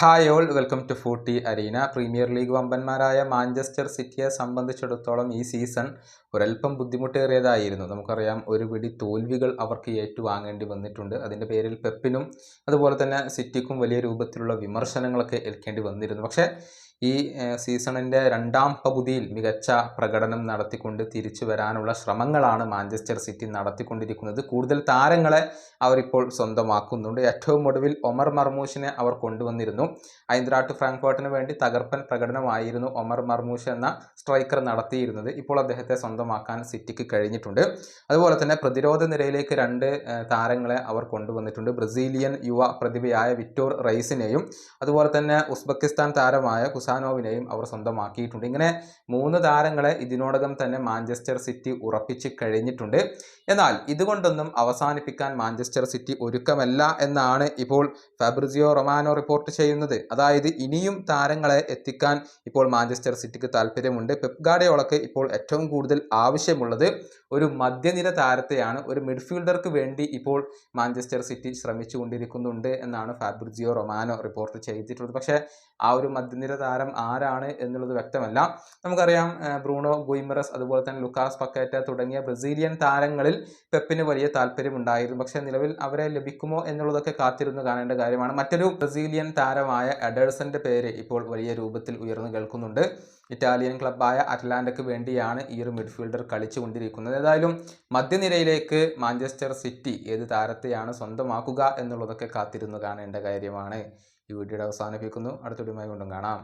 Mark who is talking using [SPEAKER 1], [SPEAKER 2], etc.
[SPEAKER 1] Hi all welcome to footy arena. Premier league വമ്പന്മാരായ Manchester സിറ്റിയെ സംബന്ധിച്ചിടത്തോളം ഈ സീസൺ ഒരല്പം ബുദ്ധിമുട്ടേറിയതായിരുന്നു. നമുക്കറിയാം ഒരു പിടി തോൽവികൾ അവർക്ക് ഏറ്റുവാങ്ങേണ്ടി വന്നിട്ടുണ്ട്. അതിന്റെ പേരിൽ പെപ്പിനും അതുപോലെ തന്നെ സിറ്റിക്കും വലിയ രൂപത്തിലുള്ള വിമർശനങ്ങളൊക്കെ ഏൽക്കേണ്ടി വന്നിരുന്നു. പക്ഷേ ഈ സീസണിന്റെ രണ്ടാം പകുതിയിൽ മികച്ച പ്രകടനം നടത്തിക്കൊണ്ട് തിരിച്ചു വരാനുള്ള ശ്രമങ്ങളാണ് മാഞ്ചസ്റ്റർ സിറ്റി നടത്തിക്കൊണ്ടിരിക്കുന്നത്. കൂടുതൽ താരങ്ങളെ അവരിപ്പോൾ സ്വന്തമാക്കുന്നുണ്ട്. ഏറ്റവും ഒടുവിൽ ഒമർ മർമൂഷിനെ അവർ കൊണ്ടുവന്നിരുന്നു. ഐന്ദ്രാട്ട് ഫ്രാങ്ക്ഫർട്ടിന് വേണ്ടി തകർപ്പൻ പ്രകടനമായിരുന്നു ഒമർ മർമൂഷ് എന്ന സ്ട്രൈക്കർ നടത്തിയിരുന്നത്. ഇപ്പോൾ അദ്ദേഹത്തെ സ്വന്തമാക്കാൻ സിറ്റിക്ക് കഴിഞ്ഞിട്ടുണ്ട്. അതുപോലെ തന്നെ പ്രതിരോധ നിരയിലേക്ക് രണ്ട് താരങ്ങളെ അവർ കൊണ്ടുവന്നിട്ടുണ്ട്. ബ്രസീലിയൻ യുവ പ്രതിഭയായ വിക്ടോർ റൈസിനെയും അതുപോലെ തന്നെ ഉസ്ബെക്കിസ്ഥാൻ താരമായ കുസാനോവിനെയും അവർ സ്വന്തമാക്കിയിട്ടുണ്ട്. ഇങ്ങനെ മൂന്ന് താരങ്ങളെ ഇതിനോടകം തന്നെ മാഞ്ചസ്റ്റർ സിറ്റി ഉറപ്പിച്ച് കഴിഞ്ഞിട്ടുണ്ട്. എന്നാൽ ഇതുകൊണ്ടൊന്നും അവസാനിപ്പിക്കാൻ മാഞ്ചസ്റ്റർ സിറ്റി ഒരുക്കമല്ല എന്നാണ് ഇപ്പോൾ ഫാബ്രിസിയോ റൊമാനോ റിപ്പോർട്ട് ചെയ്യുന്നത്. അതായത് ഇനിയും താരങ്ങളെ എത്തിക്കാൻ ഇപ്പോൾ മാഞ്ചസ്റ്റർ സിറ്റിക്ക് താല്പര്യമുണ്ട് പെപ് ഗാർഡിയോളക്ക് ഇപ്പോൾ ഏറ്റവും കൂടുതൽ ആവശ്യമുള്ളത് ഒരു മധ്യനിര താരത്തെയാണ്. ഒരു മിഡ്ഫീൽഡർക്ക് വേണ്ടി ഇപ്പോൾ മാഞ്ചസ്റ്റർ സിറ്റി ശ്രമിച്ചുകൊണ്ടിരിക്കുന്നുണ്ട് എന്നാണ് ഫാബ്രിസിയോ റൊമാനോ റിപ്പോർട്ട് ചെയ്തിട്ടുള്ളത്. പക്ഷേ ആ ഒരു മധ്യനിര താരം ആരാണ് എന്നുള്ളത് വ്യക്തമല്ല. നമുക്കറിയാം ബ്രൂണോ ഗുയിമറസ് അതുപോലെ തന്നെ ലുക്കാസ് പക്കേറ്റ തുടങ്ങിയ ബ്രസീലിയൻ താരങ്ങളിൽ പെപ്പിന് വലിയ താല്പര്യമുണ്ടായിരുന്നു. പക്ഷേ നിലവിൽ അവരെ ലഭിക്കുമോ എന്നുള്ളതൊക്കെ കാത്തിരുന്ന് കാണേണ്ട കാര്യമാണ്. മറ്റൊരു ബ്രസീലിയൻ താരമായ എഡേഴ്സന്റെ പേര് ഇപ്പോൾ വലിയ രൂപത്തിൽ ഉയർന്നു കേൾക്കുന്നുണ്ട്. ഇറ്റാലിയൻ ക്ലബ്ബായ അറ്റ്ലാന്റയ്ക്ക് വേണ്ടിയാണ് ഈ ഒരു മിഡ്ഫീൽഡർ കളിച്ചുകൊണ്ടിരിക്കുന്നത്. ഏതായാലും മധ്യനിരയിലേക്ക് മാഞ്ചസ്റ്റർ സിറ്റി ഏത് താരത്തെയാണ് സ്വന്തമാക്കുക എന്നുള്ളതൊക്കെ കാത്തിരുന്ന് കാണേണ്ട കാര്യമാണ്. ഈ വീഡിയോയുടെ അവസാനിപ്പിക്കുന്നു. അടുത്ത വീഡിയോയുമായി കൊണ്ടും കാണാം.